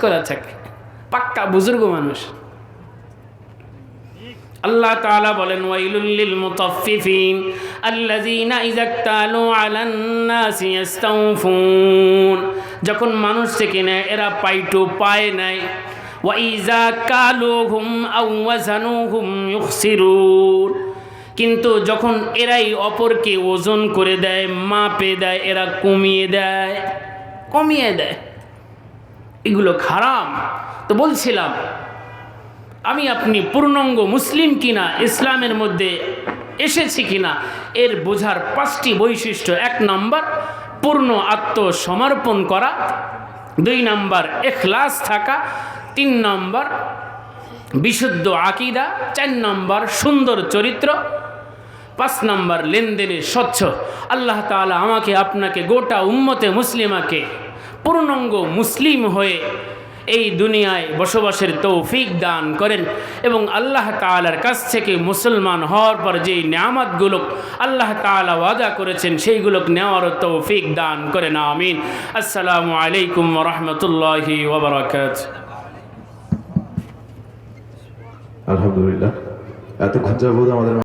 করা থাকে। পাক্কা বুজুর্গ মানুষ। আল্লাহ তাআলা বলেন, ওয়াইলুল লিল মুতাফফিফিন আল্লাযীনা ইযা ইক্তালু আলান নাসি ইস্তাওফুন যখন মানুষ থেকে নেয়, এরা পাইটু পায় নাই ওয়া ইযা কালুহুম আও ওয়াজানুহুম ইউখসিরুন। কিন্তু যখন এরাই অপরকে ওজন করে দেয়, মাপে দেয়, এরা কমিয়ে দেয় কমিয়ে দেয়। এগুলো খারাপ। তো বলছিলাম, আমি আপনি পূর্ণাঙ্গ মুসলিম কিনা, ইসলামের মধ্যে এসেছি কিনা, এর বোঝার পাঁচটি বৈশিষ্ট্য। এক নম্বর, পূর্ণ আত্মসমর্পণ করা। দুই নম্বর, এখলাস থাকা। তিন নম্বর, বিশুদ্ধ আকিদা। চার নম্বর, সুন্দর চরিত্র। পাঁচ নম্বর, লেনদেনে স্বচ্ছ। আল্লাহ তাআলা আমাকে, আপনাকে, গোটা উম্মতে মুসলিমাকে পূর্ণাঙ্গ মুসলিম হয়ে এই দুনিয়ায় বসবাসের তৌফিক দান করেন এবং আল্লাহ তাআলার কাছ থেকে মুসলমান হওয়ার পর যেই নিয়ামতগুলো আল্লাহ তাআলা ওয়াদা করেছেন সেইগুলো নেওয়ারও তৌফিক দান করেন, আমিন। আসসালামু আলাইকুম রহমতুল্লাহি আলহামদুলিল্লাহ। এতক্ষণ যাবৎ আমাদের